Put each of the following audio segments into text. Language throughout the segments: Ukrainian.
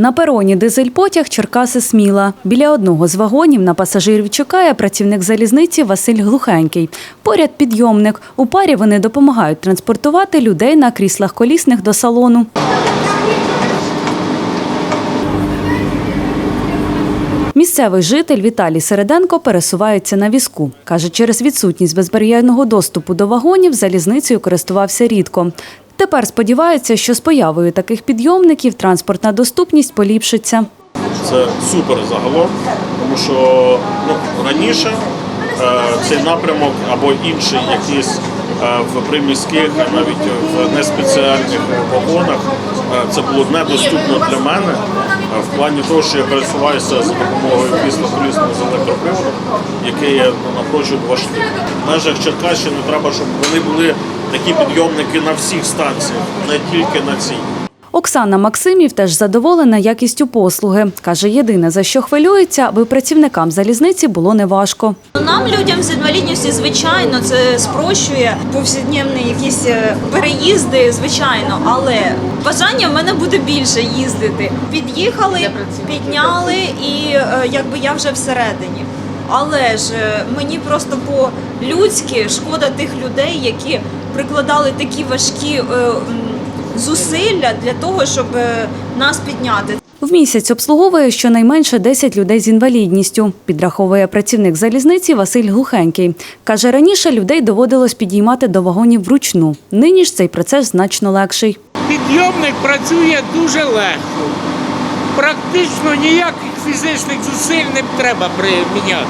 На пероні дизель-потяг Черкаси Сміла. Біля одного з вагонів на пасажирів чекає працівник залізниці Василь Глухенький. Поряд підйомник. У парі вони допомагають транспортувати людей на кріслах колісних до салону. Місцевий житель Віталій Середенко пересувається на візку. Каже, через відсутність безбар'єрного доступу до вагонів залізницею користувався рідко. Тепер сподівається, що з появою таких підйомників транспортна доступність поліпшиться. Це супер загалом, тому що ну, раніше е, цей напрямок або інший якийсь е, в приміських, навіть в неспеціальних вагонах, е, це було недоступно для мене е, в плані того, що я пересуваюся за допомогою крісла колісного з електроприводом, яке є ну, напрочуд. В межах Черкащини треба, щоб вони були такі підйомники на всіх станціях, не тільки на цій. Оксана Максимів теж задоволена якістю послуги. Каже, єдине, за що хвилюється, аби працівникам залізниці було неважко. Нам, людям з інвалідністю, звичайно, це спрощує повсякденні якісь е, переїзди, звичайно, але бажання в мене буде більше їздити. Під'їхали, підняли, і е, якби я вже всередині. Але ж е, мені просто по-людськи шкода тих людей, які прикладали такі важкі е, зусилля для того, щоб е, нас підняти. В місяць обслуговує щонайменше 10 людей з інвалідністю, підраховує працівник залізниці Василь Глухенький. Каже, раніше людей доводилось підіймати до вагонів вручну. Нині ж цей процес значно легший. Підйомник працює дуже легко. Практично ніяких фізичних зусиль не треба приміняти.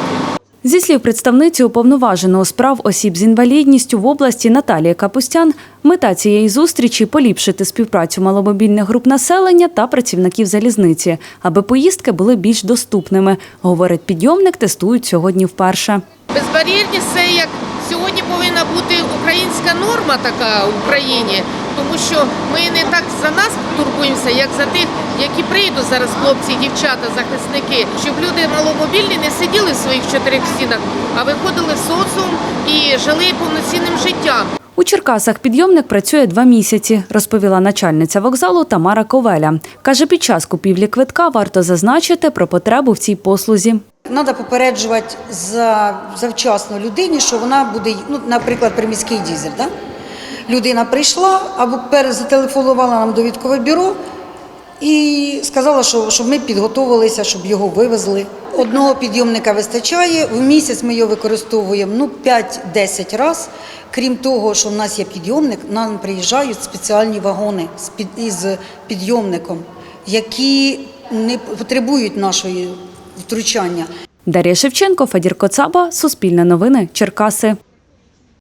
Зі слів представниці уповноваженого справ осіб з інвалідністю в області Наталії Капустян, мета цієї зустрічі поліпшити співпрацю маломобільних груп населення та працівників залізниці, аби поїздки були більш доступними. Говорить, підйомник тестують сьогодні вперше. Безбар'єрність це як сьогодні повинна бути українська норма така в Україні, тому що ми не так за нас турбуємося, як за тих, які прийдуть зараз хлопці, дівчата, захисники, щоб люди маломобільні не сиділи в своїх чотирьох стінах, а виходили в соціум і жили повноцінним життям. У Черкасах підйомник працює два місяці, розповіла начальниця вокзалу Тамара Ковеля. Каже, під час купівлі квитка варто зазначити про потребу в цій послузі. Треба попереджувати за, завчасно людині, що вона буде, ну, наприклад, приміський дізель. Да? Людина прийшла або пере- зателефонувала нам довідкове бюро і сказала, що, щоб ми підготовилися, щоб його вивезли. Одного підйомника вистачає. В місяць ми його використовуємо ну, 5-10 разів. Крім того, що в нас є підйомник, нам приїжджають спеціальні вагони із підйомником, які не потребують нашої втручання. Дар'я Шевченко, Федір Коцаба, Суспільне новини, Черкаси.